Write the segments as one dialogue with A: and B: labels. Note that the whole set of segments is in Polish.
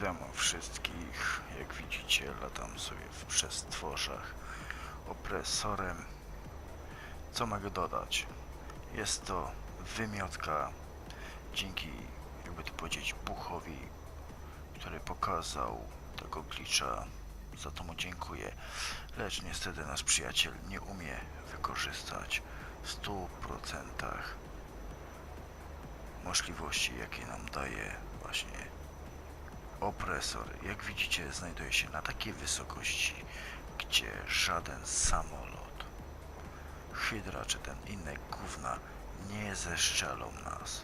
A: Siema wszystkich, jak widzicie latam sobie w przestworzach opresorem. Co mogę dodać? Jest to wymiotka dzięki, jakby to powiedzieć, Buchowi, który pokazał tego glitcha. Za to mu dziękuję. Lecz niestety nasz przyjaciel nie umie wykorzystać w 100% możliwości, jakie nam daje właśnie opresor. Jak widzicie, znajduje się na takiej wysokości, gdzie żaden samolot, hydra czy ten inne gówna nie zeszczelą nas.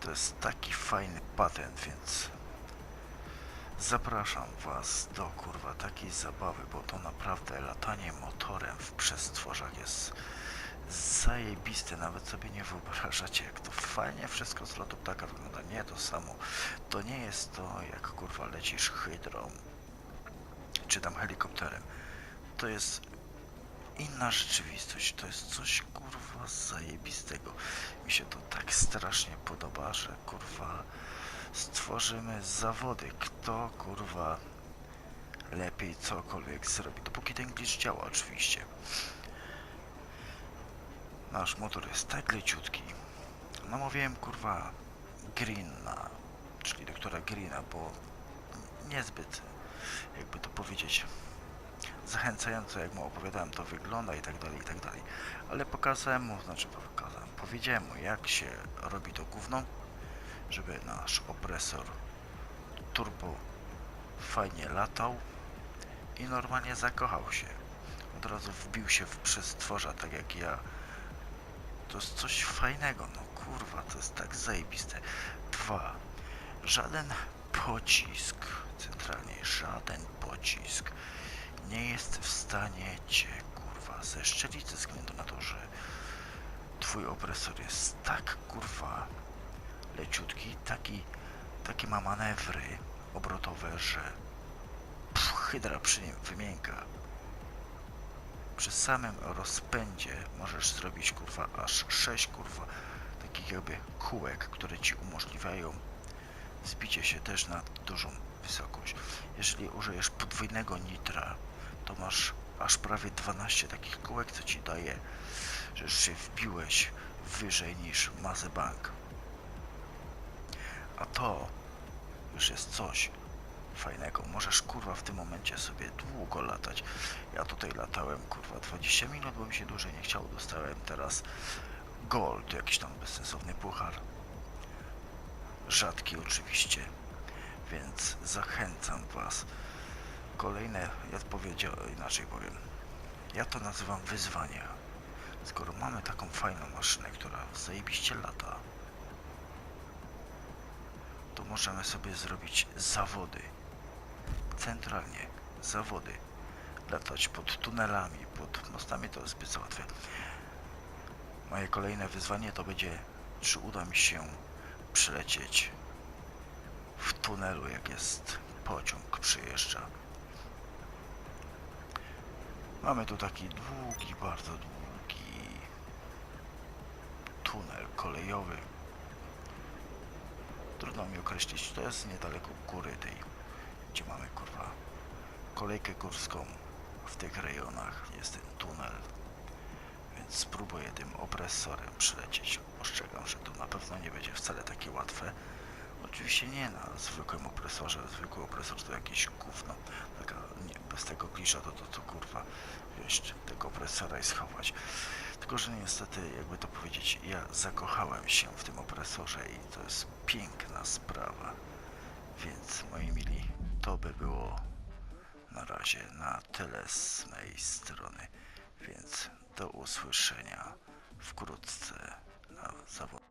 A: To jest taki fajny patent, więc zapraszam was do kurwa takiej zabawy, bo to naprawdę latanie motorem w przestworzach jest zajebiste, nawet sobie nie wyobrażacie, jak to fajnie wszystko z lotu ptaka wygląda. Nie to samo. To nie jest to, jak kurwa lecisz hydrą, czy tam helikopterem. To jest inna rzeczywistość. To jest coś kurwa zajebistego. Mi się to tak strasznie podoba, że kurwa stworzymy zawody. Kto kurwa lepiej cokolwiek zrobi. Dopóki ten glitch działa oczywiście. Nasz motor jest tak leciutki. Namawiałem kurwa Greena, czyli doktora Greena, bo niezbyt, jakby to powiedzieć, zachęcająco, jak mu opowiadałem, to wygląda i tak dalej, i tak dalej. Ale pokazałem mu, znaczy pokazałem, powiedziałem mu, jak się robi to gówno, żeby nasz opresor turbo fajnie latał i normalnie zakochał się. Od razu wbił się w przestworza, tak jak ja to jest coś fajnego, no kurwa, to jest tak zajebiste. Dwa, żaden pocisk, centralnie żaden pocisk nie jest w stanie cię, kurwa, zeszczelić ze względu na to, że twój opresor jest tak, kurwa, leciutki, taki, takie ma manewry obrotowe, że pff, hydra przy nim wymięka przy samym rozpędzie możesz zrobić kurwa aż 6 kurwa takich jakby kółek, które ci umożliwiają zbicie się też na dużą wysokość. Jeżeli użyjesz podwójnego nitra, to masz aż prawie 12 takich kółek, co ci daje, że się wbiłeś wyżej niż Mazebank. A to już jest coś fajnego. Możesz kurwa w tym momencie sobie długo latać. Ja tutaj latałem kurwa 20 minut, bo mi się dłużej nie chciało. Dostałem teraz gold, jakiś tam bezsensowny puchar. Rzadki oczywiście, więc zachęcam was. Kolejne, ja powiedział, inaczej powiem. Ja to nazywam wyzwania. Skoro mamy taką fajną maszynę, która zajebiście lata, to możemy sobie zrobić zawody. Centralnie zawody. Latać pod tunelami, pod mostami to jest zbyt łatwe. Moje kolejne wyzwanie to będzie, czy uda mi się przylecieć w tunelu, jak jest pociąg przyjeżdża. Mamy tu taki długi, bardzo długi tunel kolejowy. Trudno mi określić, to jest niedaleko góry tej, gdzie mamy kurwa kolejkę górską. W tych rejonach jest ten tunel, więc spróbuję tym opresorem przylecieć. Ostrzegam, że to na pewno nie będzie wcale takie łatwe. Oczywiście nie na zwykłym opresorze, zwykły opresor to jakieś gówno. Taka, nie, bez tego klisza to, to, to kurwa wziąć tego opresora i schować. Tylko, że niestety, jakby to powiedzieć, ja zakochałem się w tym opresorze i to jest piękna sprawa. Więc, moi mili, to by było na razie na tyle z mojej strony. Więc do usłyszenia wkrótce na zawodach.